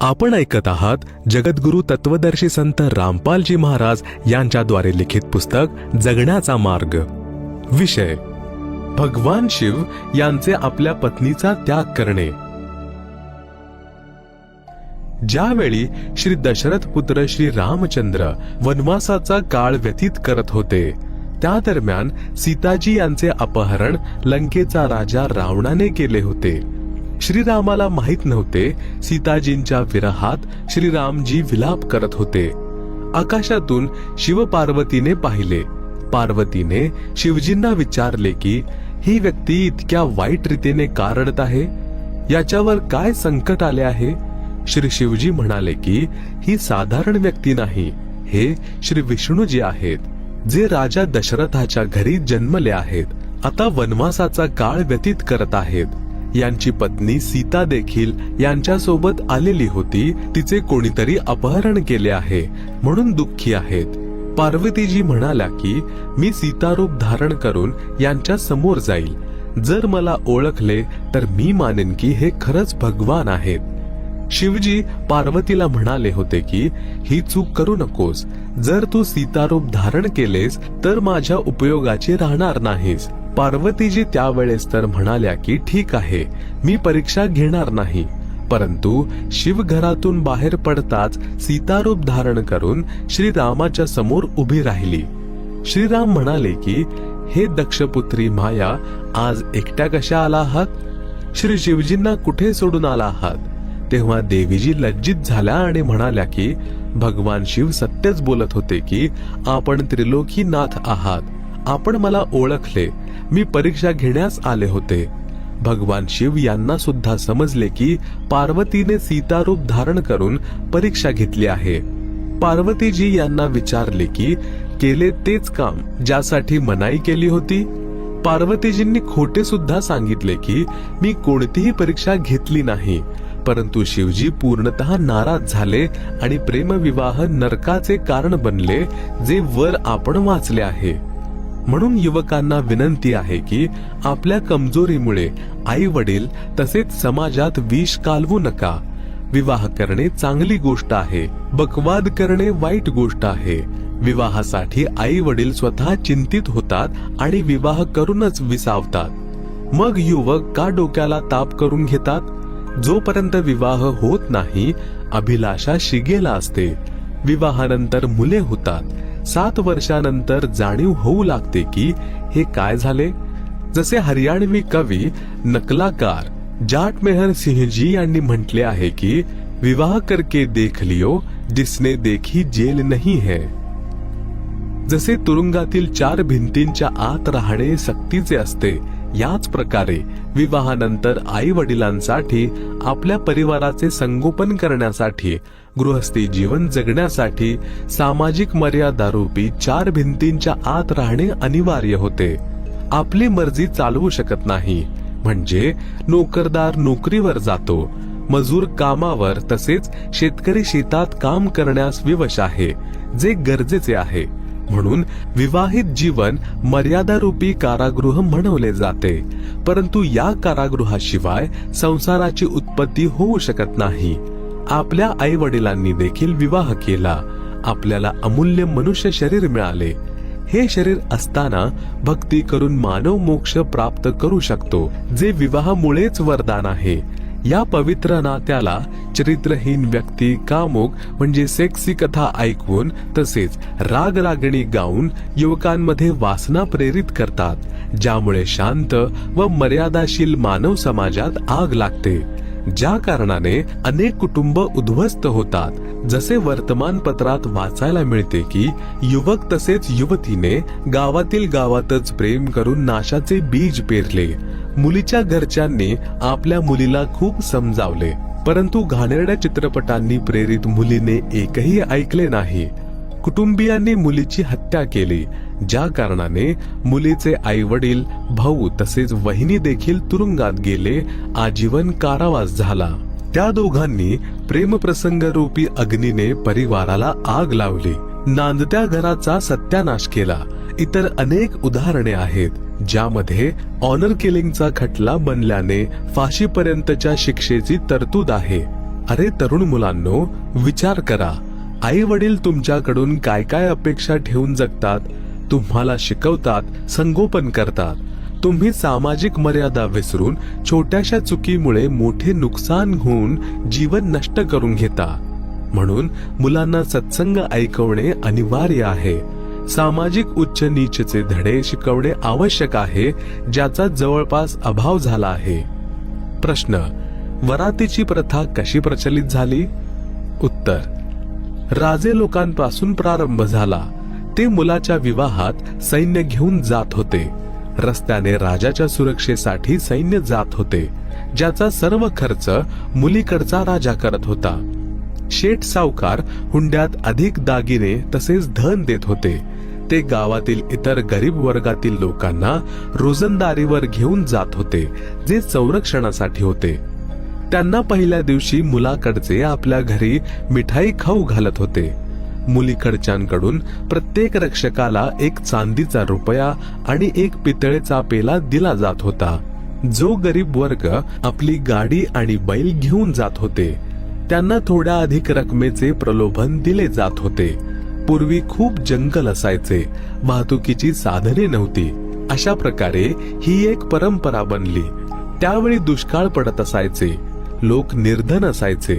आपण ऐकत आहात जगद्गुरु तत्वदर्शी संत रामपालजी महाराज यांच्याद्वारे लिखित पुस्तक जगण्याचा मार्ग. विषय भगवान शिव यांचे आपल्या पत्नीचा त्याग करणे. ज्यावेळी श्री दशरथ पुत्र श्री रामचंद्र वनवासाचा काळ व्यतीत करत होते त्या दरम्यान सीताजी यांचे अपहरण लंकेचा राजा रावणाने केले होते. श्रीरामाला माहीत नव्हते. सीताजींच्या विरहात श्रीरामजी विलाप करत होते. आकाशातून शिव पार्वतीने पाहिले. पार्वतीने शिवजींना विचारले की ही व्यक्ती इतक्या वाईट रीतीने का रडत आहे? याच्यावर काय संकट आले आहे? श्री शिवजी म्हणाले की ही साधारण व्यक्ती नाही. हे श्री विष्णूजी आहेत जे राजा दशरथाच्या घरी जन्मले आहेत. आता वनवासाचा काळ व्यतीत करत आहेत. यांची पत्नी सीता देखील यांच्यासोबत आलेली होती. तिचे कोणीतरी अपहरण केले आहे म्हणून दुःखी आहेत. पार्वतीजी म्हणाल्या की मी सीतारूप धारण करून यांच्या समोर जाईल. जर मला ओळखले तर मी मानेन की हे खरंच भगवान आहेत. शिवजी पार्वतीला म्हणाले होते की ही चूक करू नकोस. जर तू सीतारूप धारण केलेस तर माझ्या उपयोगाची राहणार नाहीस. पार्वतीजी त्यावेळेस तर म्हणाल्या की ठीक आहे मी परीक्षा घेणार नाही. परंतु शिव घरातून बाहेर पडताच सीतारूप धारण करून श्रीरामाच्या समोर उभी राहिली. श्रीराम म्हणाले की हे दक्षपुत्री माया आज एकट्या कशा आला आहात? श्री शिवजींना कुठे सोडून आला आहात? तेव्हा देवीजी लज्जित झाल्या आणि म्हणाल्या की भगवान शिव सत्यच बोलत होते की आपण त्रिलोकी नाथ आहात. आपण मला ओळखले मी परीक्षा घेण्यास आले होते. भगवान शिव यांना सुद्धा समजले की पार्वतीने सीतारूप धारण करून परीक्षा घेतली आहे. पार्वतीजी यांना विचारले की केले तेच काम ज्यासाठी मनाई केली होती? पार्वतीजींनी खोटे सुद्धा सांगितले की मी कोणतीही परीक्षा घेतली नाही परंतु शिवजी पूर्णतः नाराज झाले आणि प्रेमविवाह नरकाचे कारण बनले जे वर आपण वाचले आहे. म्हणून युवकांना विनंती आहे की आपल्या कमजोरीमुळे आई वडील तसेच समाजात विष कालवू नका. विवाह करणे चांगली गोष्ट आहे. बकवाद करणे वाईट गोष्ट आहे. विवाहासाठी आई वडील स्वतः चिंतित होतात आणि विवाह करूनच विसावतात. मग युवक का डोक्याला ताप करून घेतात? जोपर्यंत विवाह होत नाही अभिलाषा शिगेला असते. विवाहानंतर मुले होतात. सात वर्षानंतर जाणीव होऊ लागते की हे काय झाले? जसे हरियाणवी कवी नकलाकार जाट मेहर सिंहजी यांनी म्हटले आहे की विवाह करके देख लियो जिसने देखी जेल नहीं है. जसे तुरुंगातील चार भिंतींच्या आत राहणे सक्तीचे असते याच प्रकारे विवाहानंतर आई वडिलांसाठी आपल्या परिवाराचे संगोपन करण्यासाठी गृहस्थी जीवन जगण्यासाठी सामाजिक मर्यादा रूपी चार भिंतींच्या आत राहणे अनिवार्य होते. आपली मर्जी चालवू शकत नाही. म्हणजे नोकरदार नोकरीवर जातो. मजूर कामावर तसेच शेतकरी शेतात काम करण्यास विवश आहे जे गरजेचे आहे. म्हणून विवाहित जीवन मर्यादारूपी कारागृह म्हणवले जाते. परंतु या कारागृहाशिवाय संसाराची उत्पत्ती होऊ शकत नाही. आपल्या आई वडिलांनी देखील विवाह केला. आपल्याला अमूल्य मनुष्य शरीर मिळाले. हे शरीर असताना भक्ती करून मानव मोक्ष प्राप्त करू शकतो जे विवाहामुळेच वरदान आहे. या पवित्र नात्याला चरित्रहीन व्यक्ती कामुक म्हणजे सेक्सी कथा ऐकून तसेच राग रागणी गाऊन युवकांमध्ये वासना प्रेरित करतात ज्यामुळे शांत व मर्यादाशील मानव समाजात आग लागते. ज्या कारणाने अनेक कुटुंब उद्ध्वस्त होतात. जसे वर्तमानपत्रात वाचायला मिळते की युवक तसेच युवतीने गावातील गावातच प्रेम करून नाशाचे बीज पेरले. मुलीच्या घरच्यांनी आपल्या मुलीला खूप समजावले. परंतु घाणेरड्या चित्रपटांनी प्रेरित मुलीने एकही ऐकले नाही. कुटुंबियांनी मुलीची हत्या केली ज्या कारणाने मुलीचे आई वडील भाऊ तसेच वहिनी देखील तुरुंगात गेले आजीवन कारावास झाला. त्या दोघांनी प्रेमप्रसंग रूपी अग्नीने परिवाराला आग लावली. नांदत्या घराचा सत्यानाश केला. इतर अनेक उदाहरणे आहेत ज्यामध्ये ऑनर किलिंगचा खटला बनल्याने फाशीपर्यंतच्या शिक्षेची तरतूद आहे. अरे तरुण मुलांनो विचार करा. आई वडील तुमच्याकडून काय काय अपेक्षा ठेवून जगतात तुम्हाला शिकवतात संगोपन करतात. तुम्ही सामाजिक मर्यादा विसरून छोट्याशा चुकीमुळे मोठे नुकसान होऊन जीवन नष्ट करून घेता. म्हणून मुलांना सत्संग ऐकवणे अनिवार्य आहे. सामाजिक उच्च नीचचे धडे शिकवणे आवश्यक आहे ज्याचा जवळपास अभाव झाला आहे. प्रश्न वरातीची प्रथा कशी प्रचलित झाली? उत्तर राजे लोकांपासून प्रारंभ झाला. ते मुलाच्या विवाहात सैन्य घेऊन जात होते. रस्त्याने राजाच्या सुरक्षेसाठी सैन्य जात होते. ज्याचा सर्व खर्च मुलीकडचा राजा करत होता. शेठ सावकार हुंड्यात अधिक दागिने तसेच धन देत होते. ते गावातील इतर गरीब वर्गातील लोकांना रोजंदारीवर घेऊन जात होते जे संरक्षणासाठी होते. त्यांना पहिल्या दिवशी मुलाकडचे आपल्या घरी मिठाई खाऊ घालत होते. मुलीकडच्यांकडून प्रत्येक रक्षकाला एक चांदीचा रुपया आणि एक पितळेचा पेला दिला जात होता. जो गरीब वर्ग आपली गाडी आणि बैल घेऊन जात होते. त्यांना थोड्या अधिक रकमेचे प्रलोभन दिले जात होते. पूर्वी खूप जंगल असायचे. वाहतुकीची साधने नव्हती. अशा प्रकारे ही एक परंपरा बनली. त्यावेळी दुष्काळ पडत असायचे. लोक निर्धन असायचे.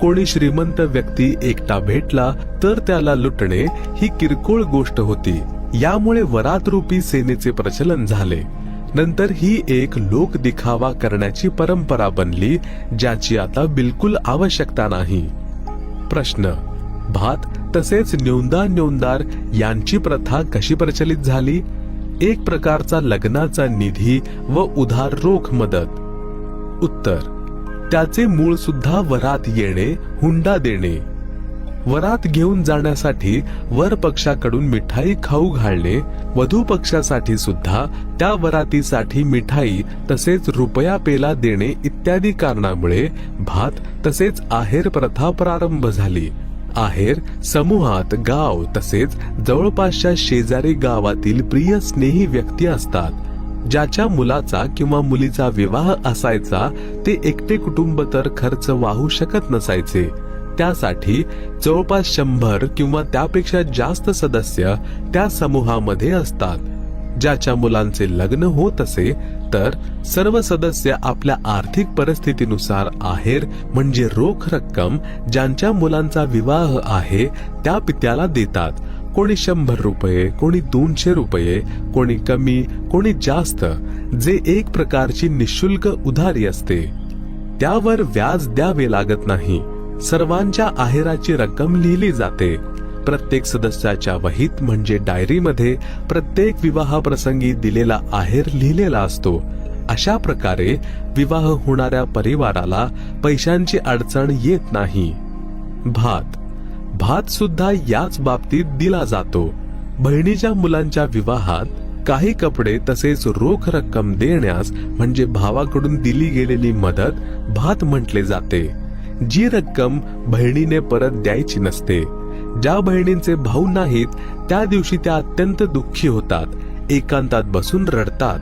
कोणी श्रीमंत व्यक्ती एकटा भेटला तर त्याला लुटणे ही किरकोळ गोष्ट होती. यामुळे वरातरूपी सेनेचे प्रचलन झाले. नंतर ही एक लोक दिखावा करण्याची परंपरा बनली ज्याची आता बिलकुल आवश्यकता नाही. प्रश्न. भात तसेच न्योंदा न्योंदार यांची प्रथा कशी प्रचलित झाली? एक प्रकारचा लग्नाचा निधी व उधार रोख मदत. उत्तर. त्याचे मूळ सुद्धा वरात येणे हुंडा देणे. वरात घेऊन जाण्यासाठी वर पक्षाकडून मिठाई खाऊ घालणे वधू पक्षासाठी सुद्धा त्या वरातीसाठी मिठाई तसेच रुपया पेला देणे इत्यादी कारणामुळे भात तसेच आहेर प्रथा प्रारंभ झाली. आहेर समूहात गाव तसेच जवळपासच्या शेजारी गावातील प्रिय स्नेही व्यक्ती असतात. ज्याच्या मुलाचा किंवा मुलीचा विवाह असायचा ते एकटे कुटुंब तर खर्च वाहू शकत नसायचे. त्यासाठी जवळपास शंभर किंवा त्यापेक्षा जास्त सदस्य त्या समूहामध्ये असतात. ज्याच्या मुलांचे लग्न होत असे तर सर्व सदस्य आपल्या आर्थिक परिस्थितीनुसार आहेर म्हणजे रोख रक्कम ज्यांच्या मुलांचा विवाह आहे त्या पित्याला देतात. कोणी शंभर रुपये कोणी दोनशे रुपये कोणी कमी कोणी जास्त जे एक प्रकारची निशुल्क उधारी असते त्यावर व्याज द्यावे लागत नाही. सर्वांच्या आहेराची रक्कम लिहिली जाते. प्रत्येक सदस्याच्या वहीत म्हणजे डायरीमध्ये प्रत्येक विवाह प्रसंगी दिलेला आहेर लिहिलेला असतो. अशा प्रकारे विवाह होणाऱ्या परिवाराला पैशांची अडचण येत नाही. भात भात सुद्धा याच बाबतीत दिला जातो. बहिणीच्या मुलांच्या विवाहात काही कपडे तसेच रोख रक्कम देण्यास म्हणजे भावाकडून दिली गेलेली मदत भात म्हटले जाते. जी रक्कम बहिणीने परत द्यायची नसते. ज्या बहिणींचे भाऊ नाहीत त्या दिवशी त्या अत्यंत दुःखी होतात एकांतात बसून रडतात.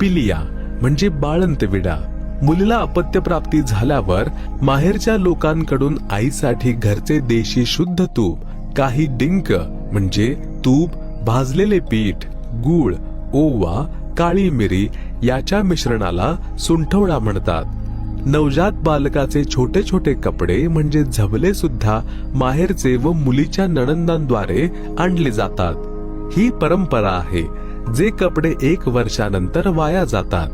पिलिया म्हणजे बाळंत विडा मुलीला अपत्यप्राप्ती झाल्यावर माहेरच्या लोकांकडून आईसाठी घरचे देशी शुद्ध तूप काही डिंक म्हणजे तूप भाजलेले पीठ गूळ ओवा काळी मिरी याच्या मिश्रणाला सुंठवडा म्हणतात. नवजात बालकाचे छोटे छोटे कपडे म्हणजे झबले सुद्धा माहेरचे व मुलीच्या नणंदांद्वारे आणले जातात. ही परंपरा आहे जे कपडे एक वर्षानंतर वाया जातात.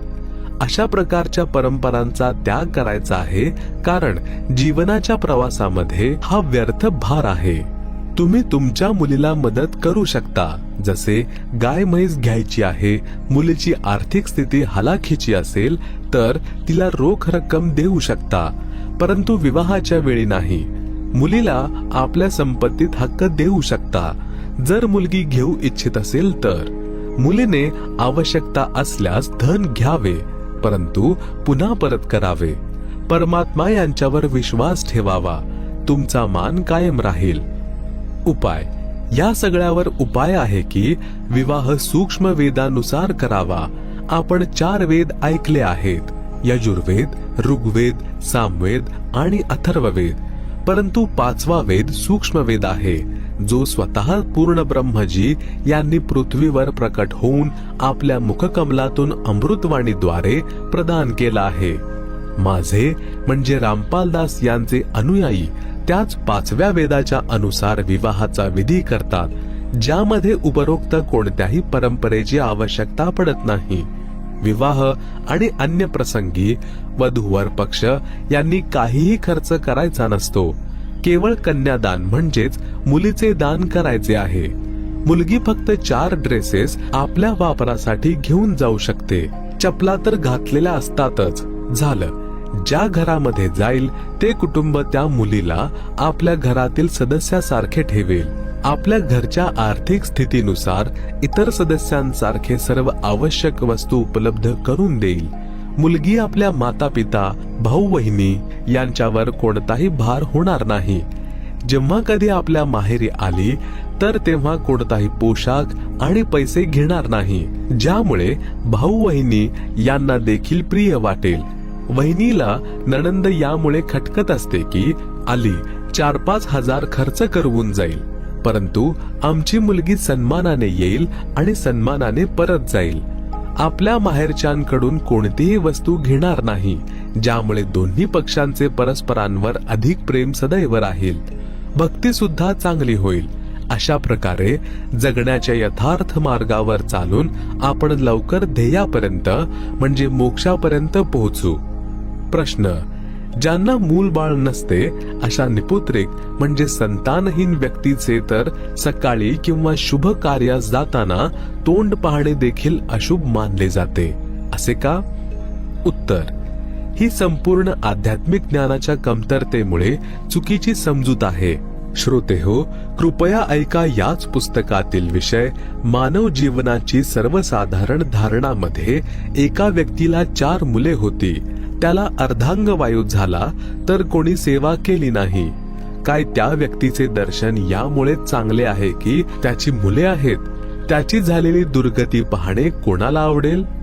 अशा प्रकारच्या परंपरांचा त्याग करायचा आहे कारण जीवनाच्या प्रवासामध्ये हा व्यर्थ भार आहे. तुम्ही तुमच्या मुलीला मदत करू शकता. जसे गाय म्हैस घ्यायची आहे मुलीची आर्थिक स्थिती हलाखीची असेल तर तिला रोख रक्कम देऊ शकता. परंतु विवाहाच्या वेळी नाही. मुलीला आपल्या संपत्तीत हक्क देऊ शकता. जर मुलगी घेऊ इच्छित असेल तर. मुलीने आवश्यकता असल्यास धन घ्यावे. परंतु पुन्हा परत करावे. परमात्मा यांच्यावर विश्वास ठेवावा. तुमचा मान कायम राहील. उपाय. या सगळ्यावर उपाय आहे की विवाह सूक्ष्म वेदानुसार करावा. आपण चार वेद ऐकले आहेत. यजुर्वेद ऋग्वेद सामवेद आणि अथर्ववेद. परंतु पाचवा वेद सूक्ष्म वेद आहे. जो स्वतः पूर्ण ब्रह्मजी यांनी पृथ्वीवर प्रकट होऊन आपल्या मुखकमलातून अमृतवाणीद्वारे प्रदान केला आहे. माझे म्हणजे रामपालदास यांचे अनुयायी त्याच पाचव्या वेदाच्या अनुसार विवाहाचा विधी करतात ज्यामध्ये उपरोक्त कोणत्याही परंपरेची आवश्यकता पडत नाही. विवाह आणि अन्य प्रसंगी वधूवर पक्ष यांनी काहीही खर्च करायचा नसतो. केवळ कन्यादान म्हणजेच मुलीचे दान करायचे आहे. मुलगी फक्त चार ड्रेसेस आपल्या वापरासाठी घेऊन जाऊ शकते. चपला तर घातलेल्या असतातच. झालं. ज्या घरामध्ये जाईल ते कुटुंब त्या मुलीला आपल्या घरातील सदस्यासारखे ठेवेल. आपल्या घरच्या आर्थिक स्थितीनुसार इतर सदस्यांसारखे सर्व आवश्यक वस्तू उपलब्ध करून देईल. मुलगी आपल्या माता पिता भाऊ बहिणी यांच्यावर कोणताही भार होणार नाही. जेव्हा कधी आपल्या माहेरी आली तर तेव्हा कोणताही पोशाख आणि पैसे घेणार नाही. ज्यामुळे भाऊ वहिनी यांना देखील प्रिय वाटेल. वहिनीला नणंद यामुळे खटकत असते की आली चार पाच हजार खर्च करवून जाईल. परंतु आमची मुलगी सन्मानाने येईल आणि सन्मानाने परत जाईल. आपल्या माहेरच्यांकडून कोणतीही वस्तू घेणार नाही ज्यामुळे दोन्ही पक्षांचे परस्परांवर अधिक प्रेम सदैव राहील. भक्ती सुद्धा चांगली होईल. अशा प्रकारे जगण्याच्या यथार्थ मार्गावर चालून आपण लवकर ध्येयापर्यंत म्हणजे मोक्षापर्यंत पोहोचू. प्रश्न ज्यांना मूल बाळ नसते अशा निपुत्रिक म्हणजे संतानहीन व्यक्तीचे तर सकाळी किंवा शुभ कार्यास जाताना तोंड पाहणे देखील अशुभ मानले जाते. असे का? उत्तर. ही संपूर्ण आध्यात्मिक ज्ञानाच्या कमतरतेमुळे चुकीची समजूत आहे. श्रोते हो कृपया ऐका याच पुस्तकातील विषय मानव जीवनाची सर्वसाधारण धारणामध्ये एका व्यक्तीला चार मुले होती. त्याला अर्धांग वायू झाला तर कोणी सेवा केली नाही. काय त्या व्यक्तीचे दर्शन यामुळे चांगले आहे की त्याची मुले आहेत? त्याची झालेली दुर्गती पाहणे कोणाला आवडेल?